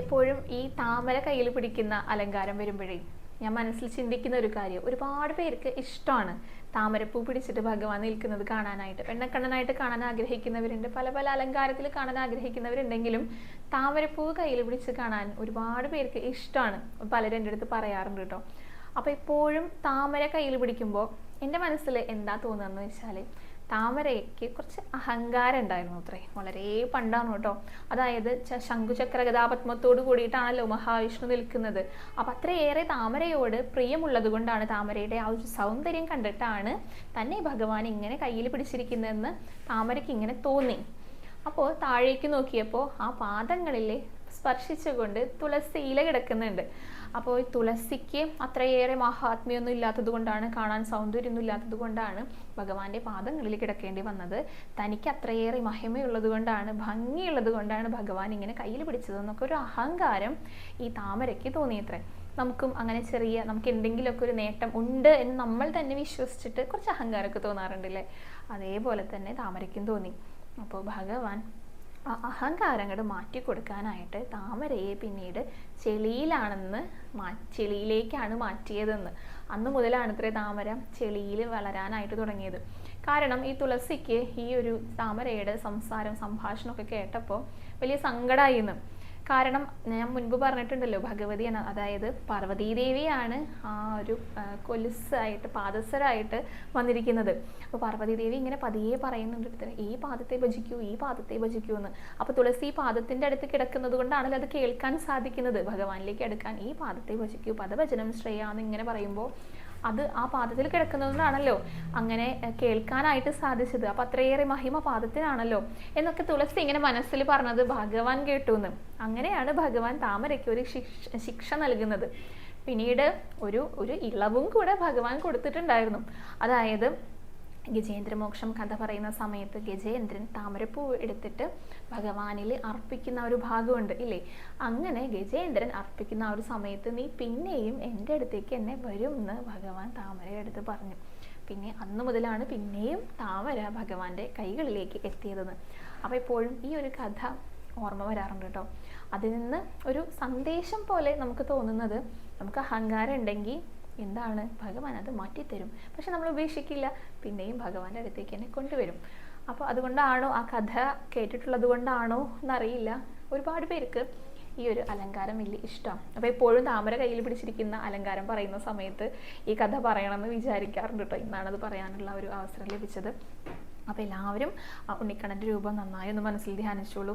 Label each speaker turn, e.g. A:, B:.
A: എപ്പോഴും ഈ താമര കയ്യിൽ പിടിക്കുന്ന അലങ്കാരം വരുമ്പോഴേ ഞാൻ മനസ്സിൽ ചിന്തിക്കുന്ന ഒരു കാര്യം. ഒരുപാട് പേർക്ക് ഇഷ്ടമാണ് താമരപ്പൂ പിടിച്ചിട്ട് ഭഗവാൻ നിൽക്കുന്നത് കാണാനായിട്ട്. പെണ്ണക്കണ്ണനായിട്ട് കാണാൻ ആഗ്രഹിക്കുന്നവരുണ്ട്. പല പല അലങ്കാരത്തിൽ കാണാൻ ആഗ്രഹിക്കുന്നവരുണ്ടെങ്കിലും താമരപ്പൂ കയ്യിൽ പിടിച്ച് കാണാൻ ഒരുപാട് പേർക്ക് ഇഷ്ടമാണ്. പലരും എന്റെ അടുത്ത് പറയാറുണ്ട് കേട്ടോ. അപ്പോൾ എപ്പോഴും താമര കയ്യിൽ പിടിക്കുമ്പോൾ എന്റെ മനസ്സിൽ എന്താ തോന്നുന്നതെന്ന് വെച്ചാൽ താമരയ്ക്ക് കുറച്ച് അഹങ്കാരം ഉണ്ടായിരുന്നു അത്രേ. വളരെ പണ്ടാണ് കേട്ടോ. അതായത് ശംഖുചക്ര ഗതാപത്മത്തോട് കൂടിയിട്ടാണല്ലോ മഹാവിഷ്ണു നിൽക്കുന്നത്. അപ്പം അത്രയേറെ താമരയോട് പ്രിയമുള്ളത് കൊണ്ടാണ് താമരയുടെ ആ ഒരു സൗന്ദര്യം കണ്ടിട്ടാണ് തന്നെ ഭഗവാൻ ഇങ്ങനെ കയ്യിൽ പിടിച്ചിരിക്കുന്നതെന്ന് താമരയ്ക്ക് ഇങ്ങനെ തോന്നി. അപ്പോൾ താഴേക്ക് നോക്കിയപ്പോൾ ആ പാദങ്ങളിൽ സ്പർശിച്ചുകൊണ്ട് തുളസി ഇല കിടക്കുന്നുണ്ട്. അപ്പോൾ തുളസിക്ക് അത്രയേറെ മഹാത്മ്യമൊന്നും ഇല്ലാത്തത് കൊണ്ടാണ് കാണാൻ സൗന്ദര്യമൊന്നും ഇല്ലാത്തത് കൊണ്ടാണ് ഭഗവാന്റെ പാദങ്ങളിൽ കിടക്കേണ്ടി വന്നത്. തനിക്ക് അത്രയേറെ മഹിമയുള്ളത് കൊണ്ടാണ് ഭംഗിയുള്ളത് കൊണ്ടാണ് ഭഗവാൻ ഇങ്ങനെ കയ്യിൽ പിടിച്ചതെന്നൊക്കെ ഒരു അഹങ്കാരം ഈ താമരയ്ക്ക് തോന്നിയത്രേ. നമുക്കും അങ്ങനെ ചെറിയ നമുക്ക് എന്തെങ്കിലുമൊക്കെ ഒരു നേട്ടം ഉണ്ട് എന്ന് നമ്മൾ തന്നെ വിശ്വസിച്ചിട്ട് കുറച്ച് അഹങ്കാരമൊക്കെ തോന്നാറുണ്ടല്ലേ? അതേപോലെ തന്നെ താമരയ്ക്കും തോന്നി. അപ്പോൾ ഭഗവാൻ ആ അഹങ്കാരം അങ്ങോട്ട് മാറ്റി കൊടുക്കാനായിട്ട് താമരയെ പിന്നീട് ചെളിയിലാണെന്ന് മാ ചെളിയിലേക്കാണ് മാറ്റിയതെന്ന്. അന്ന് മുതലാണ് ഇത്ര താമര ചെളിയിൽ വളരാനായിട്ട് തുടങ്ങിയത്. കാരണം ഈ തുളസിക്ക് ഈ ഒരു താമരയുടെ സംസാരം സംഭാഷണമൊക്കെ കേട്ടപ്പോൾ വലിയ സങ്കടമായിരുന്നു കാരണം ഞാൻ മുൻപ് പറഞ്ഞിട്ടുണ്ടല്ലോ ഭഗവതി എന്ന അതായത് പാർവതീദേവിയാണ് ആ ഒരു കൊലുസായിട്ട് പാദസരായിട്ട് വന്നിരിക്കുന്നത്. അപ്പോൾ പാർവതീദേവി ഇങ്ങനെ പതിയെ പറയുന്നുണ്ട് ഈ പാദത്തെ ഭജിക്കൂ ഈ പാദത്തെ ഭജിക്കൂ എന്ന്. അപ്പോൾ തുളസി പാദത്തിന്റെ അടുത്ത് കിടക്കുന്നത് കൊണ്ടാണല്ലോ അത് കേൾക്കാൻ സാധിക്കുന്നത്. ഭഗവാനിലേക്ക് അടുക്കാൻ ഈ പാദത്തെ ഭജിക്കൂ പദഭജനം ശ്രേയ എന്ന് ഇങ്ങനെ പറയുമ്പോൾ അത് ആ പാദത്തിൽ കിടക്കുന്നതുകൊണ്ടാണല്ലോ അങ്ങനെ കേൾക്കാനായിട്ട് സാധിച്ചത്. അപ്പം അത്രയേറെ മഹിമ പാദത്തിനാണല്ലോ. എന്നൊക്കെ തുളസി ഇങ്ങനെ മനസ്സിൽ പറഞ്ഞത് ഭഗവാൻ കേട്ടു എന്ന് അങ്ങനെയാണ് ഭഗവാൻ താമരയ്ക്ക് ഒരു ശിക്ഷ നൽകുന്നത്. പിന്നീട് ഒരു ഒരു ഇളവും കൂടെ ഭഗവാൻ കൊടുത്തിട്ടുണ്ടായിരുന്നു. അതായത് ഗജേന്ദ്രമോക്ഷം കഥ പറയുന്ന സമയത്ത് ഗജേന്ദ്രൻ താമരപ്പൂ എടുത്തിട്ട് ഭഗവാനിൽ അർപ്പിക്കുന്ന ഒരു ഭാഗമുണ്ട് ഇല്ലേ? അങ്ങനെ ഗജേന്ദ്രൻ അർപ്പിക്കുന്ന ആ ഒരു സമയത്ത് നീ പിന്നെയും എന്റെ അടുത്തേക്ക് എന്നെ വരും എന്ന് ഭഗവാൻ താമരയുടെ അടുത്ത് പറഞ്ഞു. പിന്നെ അന്ന് മുതലാണ് പിന്നെയും താമര ഭഗവാന്റെ കൈകളിലേക്ക് എത്തിയതെന്ന്. അപ്പോൾ എപ്പോഴും ഈ ഒരു കഥ ഓർമ്മ വരാറുണ്ട് കേട്ടോ. അതിൽ നിന്ന് ഒരു സന്ദേശം പോലെ നമുക്ക് തോന്നുന്നത് നമുക്ക് അഹങ്കാരം ഉണ്ടെങ്കിൽ എന്താണ്? ഭഗവാൻ അത് മാറ്റിത്തരും. പക്ഷെ നമ്മൾ ഉപേക്ഷിക്കില്ല. പിന്നെയും ഭഗവാന്റെ അടുത്തേക്ക് എന്നെ കൊണ്ടുവരും. അപ്പോൾ അതുകൊണ്ടാണോ ആ കഥ കേട്ടിട്ടുള്ളത് കൊണ്ടാണോ എന്നറിയില്ല. ഒരുപാട് പേർക്ക് ഈ ഒരു അലങ്കാരം വലിയ ഇഷ്ടം. അപ്പോൾ എപ്പോഴും താമര കയ്യിൽ പിടിച്ചിരിക്കുന്ന അലങ്കാരം പറയുന്ന സമയത്ത് ഈ കഥ പറയണമെന്ന് വിചാരിക്കാറുണ്ട് കേട്ടോ. ഇന്നാണ് അത് പറയാനുള്ള ഒരു അവസരം ലഭിച്ചത്. അപ്പോൾ എല്ലാവരും ഉണ്ണിക്കണ്ണന്റെ രൂപം നന്നായി ഒന്ന് മനസ്സിൽ ധ്യാനിച്ചോളും.